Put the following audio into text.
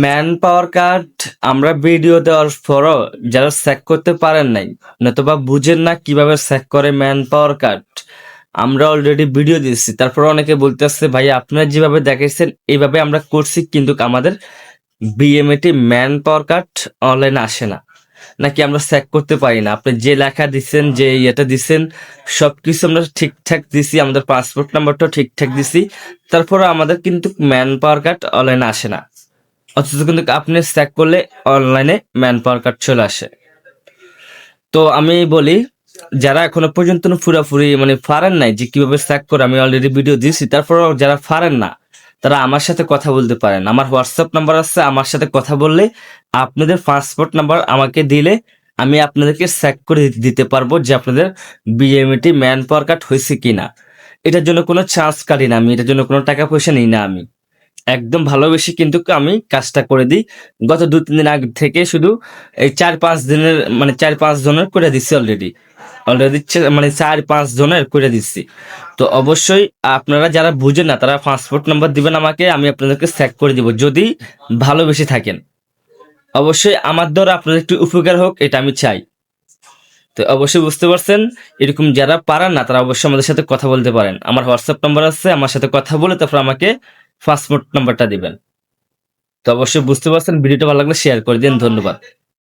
Man power card আমরা video দেওয়ার পরও যারা চেক করতে পারেন নাই, নতুবা বুঝেন না কীভাবে চেক করে ম্যান পাওয়ার কার্ড আমরা অলরেডি ভিডিও দিয়েছি। তারপর অনেকে বলতেছে, ভাই, আপনারা যেভাবে দেখাইছেন, এইভাবে আমরা করছি, কিন্তু আমাদের বিএমএটি ম্যান পাওয়ার কার্ড অনলাইনে আসে না। নাকি আমরা চেক করতে পারি না? আপনি যে লেখা দিচ্ছেন, যে ইয়েটা দিচ্ছেন, সবকিছু আমরা ঠিকঠাক দিছি, আমাদের পাসপোর্ট নাম্বারটাও ঠিকঠাক দিছি তারপরে আমাদের কিন্তু ম্যান পাওয়ার কার্ড অনলাইনে আসে না। অথচ কিন্তু আপনি চেক করলে অনলাইনে ম্যান পাওয়ার কার্ড চলে আসে। তো আমি বলি, যারা এখনও পর্যন্ত পুরোপুরি মানে ফারেন নাই যে কীভাবে চেক করে, আমি অলরেডি ভিডিও দিয়েছি তারপর যারা ফারেন না, তারা আমার সাথে কথা বলতে পারেন। আমার হোয়াটসঅ্যাপ নাম্বার আছে, আমার সাথে কথা বললে আপনাদের পাসপোর্ট নাম্বার আমাকে দিলে আমি আপনাদেরকে চেক করে দিতে- দিতে পারব যে আপনাদের বিএমএটি ম্যান পাওয়ার কার্ড হয়েছে কিনা। এটার জন্য কোনো চার্জ কাটি না আমি, এটার জন্য কোনো টাকা পয়সা নিই না আমি। একদম ভালোবেসে কিন্তু আমি কাজটা করে দিই। গত দু, তিন দিন আগে থেকে শুধু এই চার, পাঁচ দিনের মানে চার, পাঁচ জনের করে দিচ্ছি অলরেডি অলরেডি মানে চার, পাঁচ জনের করে দিচ্ছি তো অবশ্যই আপনারা যারা বুঝেন না, তারা পাসপোর্ট নাম্বার দিবেন আমাকে, আমি আপনাদেরকে চেক করে দিব, যদি ভালোবেসে থাকেন। অবশ্যই আমার দ্বারা আপনাদের একটু উপকার হোক, এটা আমি চাই। তো অবশ্যই বুঝতে পারছেন, এরকম যারা পারেন না, তারা অবশ্যই আমাদের সাথে কথা বলতে পারেন। আমার হোয়াটসঅ্যাপ নাম্বার আছে, আমার সাথে কথা বলে তারপর আমাকে পাসপোর্ট নাম্বারটা দিবেন। তো অবশ্যই বুঝতে পারছেন ভিডিওটা ভালো লাগলে শেয়ার করে দিন ধন্যবাদ।